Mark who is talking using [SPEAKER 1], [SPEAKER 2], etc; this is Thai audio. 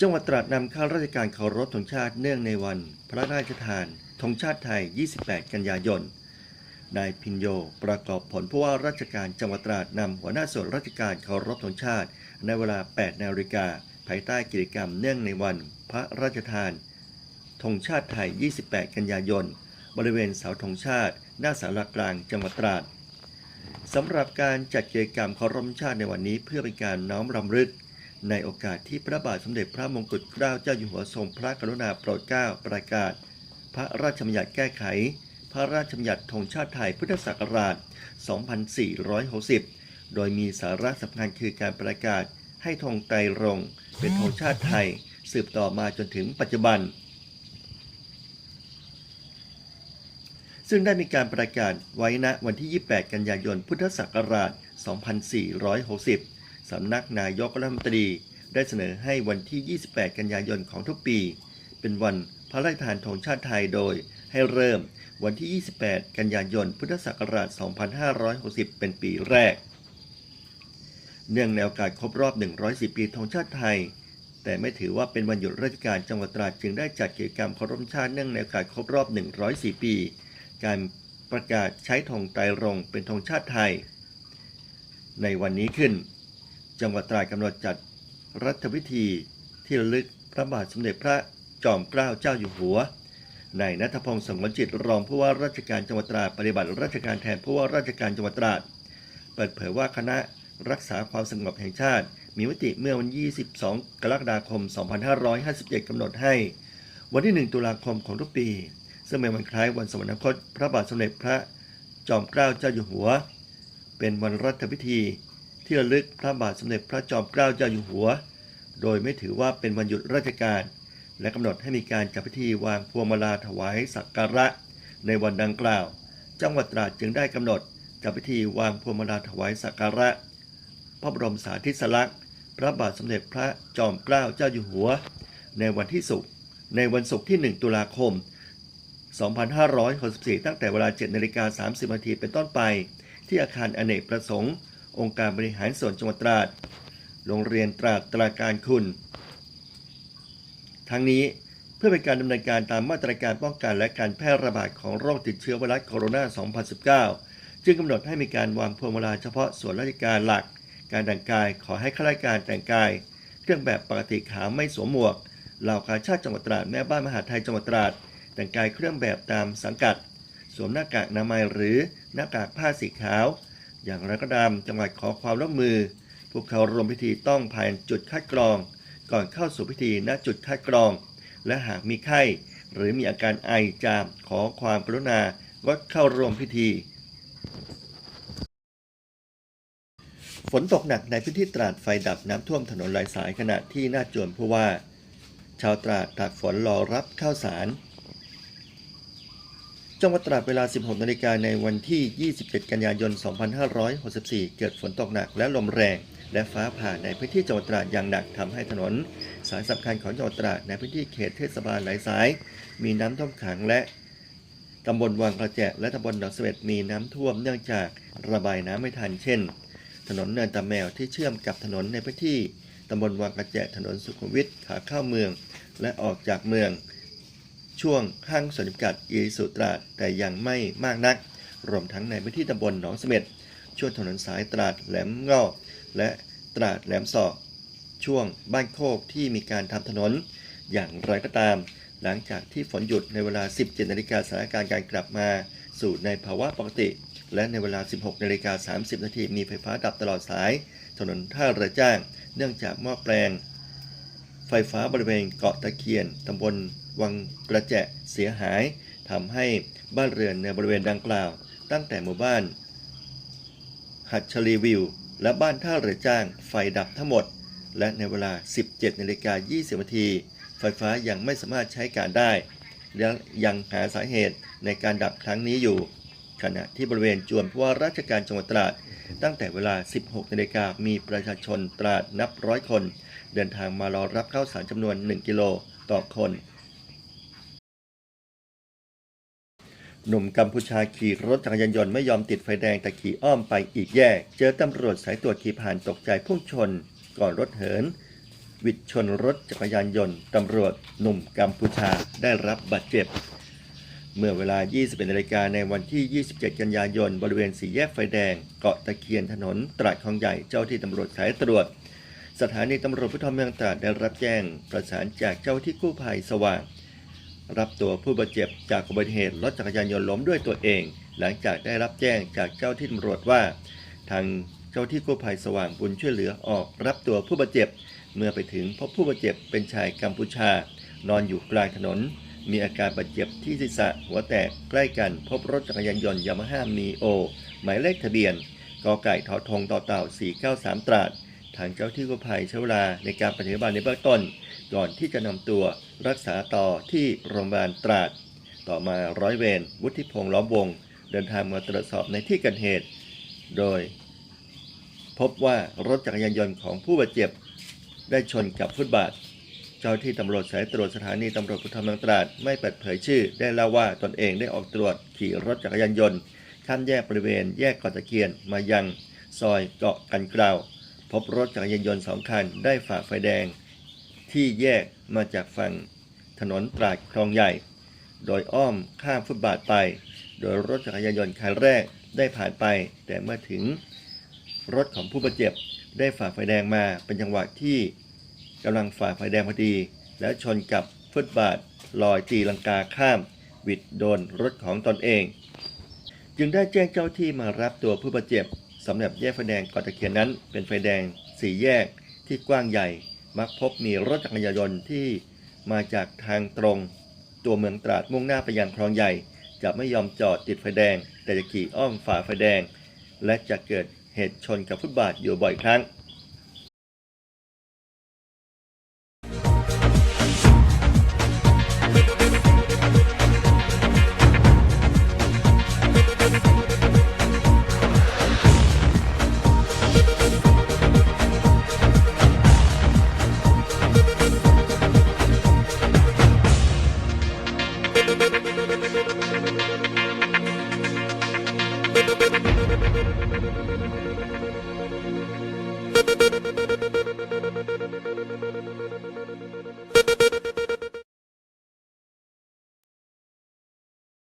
[SPEAKER 1] จังหวัดตราดนำข้าราชการเคารพธงชาติเนื่องในวันพระราชทานธงชาติไทย 28 กันยายน นายพินโยประกอบผลผู้ว่าราชการจังหวัดตราดนำหัวหน้าส่วนราชการเคารพธงชาติ ในเวลา 8 นาฬิกา ภายใต้กิจกรรมเนื่องในวันพระราชทานธงชาติไทย 28 กันยายน บริเวณเสาธงชาติ หน้าศาลากลางจังหวัดตราดสำหรับการจัดกิจกรรมเคารพธงชาติในวันนี้เพื่อเป็นการน้อมรำลึก ในโอกาสที่พระบาทสมเด็จพระมงกุฎเกล้าเจ้าอยู่หัวทรงพระกรุณาโปรดเกล้าประกาศ พระราชบัญญัติแก้ไข พระราชบัญญัติธงชาติไทยพุทธศักราช 2460 โดยมีสาระสำคัญคือการประกาศให้ธงไตรรงเป็นธงชาติไทย สืบต่อมาจนถึงปัจจุบัน ซึ่งได้มีการประกาศไว้ณวันที่ 28 กันยายนพุทธศักราช 2460 สำนักนายกรัฐมนตรีได้เสนอให้วันที่ 28 กันยายนของทุกปี เป็นวันพระราชทานธงชาติไทยโดยให้เริ่มวันที่ 28 กันยายน พุทธศักราช 2560 เป็นปีแรก เนื่องในโอกาสครบรอบ 110 ปีธงชาติไทย แต่ไม่ถือว่าเป็นวันหยุดราชการจังหวัดตราดจึงได้จัดกิจกรรมเคารพชาติเนื่องในโอกาสครบรอบ 104 ปี การประกาศใช้ธงไตรรงเป็นธงชาติไทย ในวันนี้ขึ้น จังหวัดตราดกำหนดจัดรัฐพิธีที่ระลึกพระบาทสมเด็จพระจอมเกล้าเจ้าอยู่หัวนายนัทพงศ์สงวนจิตรองผู้ว่าราชการจังหวัดตราดปฏิบัติราชการแทนผู้ว่าราชการจังหวัดตราดเปิดเผยว่าคณะรักษาความสงบแห่งชาติ มีมติเมื่อวันที่22 กรกฎาคม 2557 กำหนดให้ วันที่ 1 ตุลาคมของทุกปี ซึ่งเป็นวันคล้ายวันสวรรคต พระบาทสมเด็จพระจอมเกล้าเจ้าอยู่หัว เป็นวันรัฐพิธี ที่ระลึกพระบาทสมเด็จพระจอมเกล้าเจ้าอยู่หัว โดยไม่ถือว่าเป็นวันหยุดราชการ และกำหนดให้มีการจัดพิธีวางพวงมาลาถวายสักการะ ในวันดังกล่าว จังหวัดตราดจึงได้กำหนดจัดพิธีวางพวงมาลาถวายสักการะ พระบรมสารีริสลักษณ์ พระบาทสมเด็จพระจอมเกล้าเจ้าอยู่หัว ในวันที่ศุกร์ในวันศุกร์ที่ 1 ตุลาคม 2564 ตั้งแต่เวลา 7นาฬิกา30นาทีเป็นต้นไป ที่อาคารอเนกประสงค์ องค์การบริหารส่วนจังหวัดตราด โรงเรียนตราดตราการคุณ ทั้งนี้เพื่อเป็นการดำเนินการตามมาตรการป้องกันและการแพร่ระบาดของโรคติดเชื้อไวรัสโคโรนา 2019 จึงกำหนดให้มีการวางพวงมาลาเฉพาะส่วนราชการหลัก การแต่งกายขอให้ข้าราชการแต่งกาย เครื่องแบบปกติขาวไม่สวมหมวก เหล่ากาชาติจังหวัดตราดแม่บ้านมหาไทยจังหวัดตราด แต่งกายเครื่องแบบตามสังกัด สวมหน้ากากอนามัยหรือหน้ากากผ้าสีขาว อย่างไรก็ตามจังหวัดขอความร่วมมือ พวกเขารวมพิธีต้องผ่านจุดคัดกรอง ก่อนเข้าสู่พิธีณจุดคัดกรอง และหากมีไข้ หรือมีอาการไอจามขอความกรุณางดเข้าร่วมพิธี ฝนตกหนักในพื้นที่ตราดไฟดับน้ำท่วมถนนหลายสายขณะที่หน้าจวนผู้ว่า ชาวตราดตากฝนรอรับข้าวสาร จังหวัดตราดเวลา 16 นาฬิกาในวันที่ 27 กันยายน 2564 เกิดฝนตกหนักและลมแรง และฟ้าผ่าในพื้นที่จังหวัดตราดอย่างหนักทำให้ถนน สายสำคัญของจังหวัดตราดในพื้นที่เขตเทศบาลหลายสาย มีน้ำท่วมขังและตำบลวังกระแจและตำบลดอกเสม็ดมีน้ำท่วมเนื่องจากระบายน้ำไม่ทัน เช่น ถนนเนินตาแมวที่เชื่อมกับถนนในพื้นที่ตำบลวังกระแจถนนสุขุมวิทขาเข้าเมือง และออกจากเมือง ช่วงห้างสวนจำกัดอีสุตราดแต่ยังไม่มากนัก รวมทั้งในพื้นที่ตำบลหนองเสม็ดช่วงถนนสายตราดแหลมงอกและตราดแหลมศอกช่วงบ้านโคกที่มีการทำถนน อย่างไรก็ตาม หลังจากที่ฝนหยุดในเวลา 17นาฬิกาสถานการณ์การกลับมา สู่ในภาวะปกติ และในเวลา 16นาฬิกา30นาทีมีไฟฟ้าดับตลอดสาย ถนนท่าเรือจ้าง เนื่องจากหม้อแปลง ไฟฟ้าบริเวณเกาะตะเคียนตำบล วังกระแจะเสียหายทำให้บ้านเรือนในบริเวณดังกล่าว ตั้งแต่หมู่บ้าน หัดชลีวิว และบ้านท่าเรือจ้างไฟดับทั้งหมด และในเวลา 17นาฬิกา20นาทีไฟฟ้ายังไม่สามารถใช้การได้และยังหาสาเหตุในการดับครั้งนี้อยู่ ขณะที่บริเวณจวนผู้ว่าราชการจังหวัดตราด ตั้งแต่เวลา 16นาฬิกามีประชาชนตราดนับร้อยคน เดินทางมารอรับข้าวสารจำนวน 1 กิโลต่อคน หนุ่มกัมพูชาขี่รถจักรยานยนต์ไม่ยอมติดไฟแดงแต่ขี่อ้อมไปอีกแยก เจอตำรวจสายตรวจขี่ผ่านตกใจพุ่งชน ก่อนรถเหิน วิดชนรถจักรยานยนต์ตำรวจหนุ่มกัมพูชาได้รับบาดเจ็บ เมื่อเวลา 21นาฬิกาในวันที่ 27 กันยายน บริเวณสี่แยกไฟแดง เกาะตะเคียนถนนตราดคลองใหญ่เจ้าที่ตำรวจสายตรวจ สถานีตำรวจภูธรเมืองตราดได้รับแจ้ง ประสานจากเจ้าที่กู้ภัยสว่าง รับตัวผู้บาดเจ็บจากอุบัติเหตุรถจักรยานยนต์ล้มด้วยตัวเอง หลังจากได้รับแจ้งจากเจ้าที่ตำรวจว่า ทางเจ้าที่กู้ภัยสว่างบุญช่วยเหลือออกรับตัวผู้บาดเจ็บ เมื่อไปถึงพบผู้บาดเจ็บเป็นชายกัมพูชา นอนอยู่กลางถนน มีอาการบาดเจ็บที่ศีรษะหัวแตกใกล้กันพบรถจักรยานยนต์ยามาฮ่ามีโอหมายเลขทะเบียนกไก่ทอทงต่อเต่า 493 ตราดทางเจ้าที่กู้ภัยใช้เวลาในการปฏิบัติในเบื้องต้น ก่อนที่จะนำตัวรักษาต่อที่โรงพยาบาลตราด ต่อมาร้อยเวรวุฒิพงษ์ล้อมวง เดินทางมาตรวจสอบในที่เกิดเหตุ โดย พบว่ารถจักรยานยนต์ของผู้บาดเจ็บ ได้ชนกับฟุตบาท เจ้าที่ตำรวจสายตรวจสถานีตำรวจภูธรเมืองตราดไม่เปิดเผยชื่อ ได้เล่าว่าตนเองได้ออกตรวจขี่รถจักรยานยนต์ข้ามแยกบริเวณแยกกาะตะเคียนมายังซอยเกาะกันกราว พบรถจักรยานยนต์สองคันได้ฝ่าไฟแดง ที่แยกมาจากฝั่งถนนตราดคลองใหญ่ โดยอ้อมข้ามฟุตบาทไป โดยรถจักรยานยนต์คันแรกได้ผ่านไป แต่เมื่อถึงรถของผู้บาดเจ็บได้ฝ่าไฟแดงมาเป็นจังหวะที่กำลังฝ่าไฟแดงพอดี แล้วชนกับฟุตบาทลอยตีลังกาข้ามวิดโดนรถของตนเอง จึงได้แจ้งเจ้าที่มารับตัวผู้บาดเจ็บสำหรับแยกไฟแดงกาะตะเคียนนั้นเป็นไฟแดงสี่แยกที่กว้างใหญ่ มักพบมีรถจักรยานยนต์ที่มาจากทางตรง ตัวเมืองตราดมุ่งหน้าไปยังคลองใหญ่ จะไม่ยอมจอดติดไฟแดง แต่จะขี่อ้อมฝ่าไฟแดง และจะเกิดเหตุชนกับฟุตบาทอยู่บ่อยครั้ง Thank you.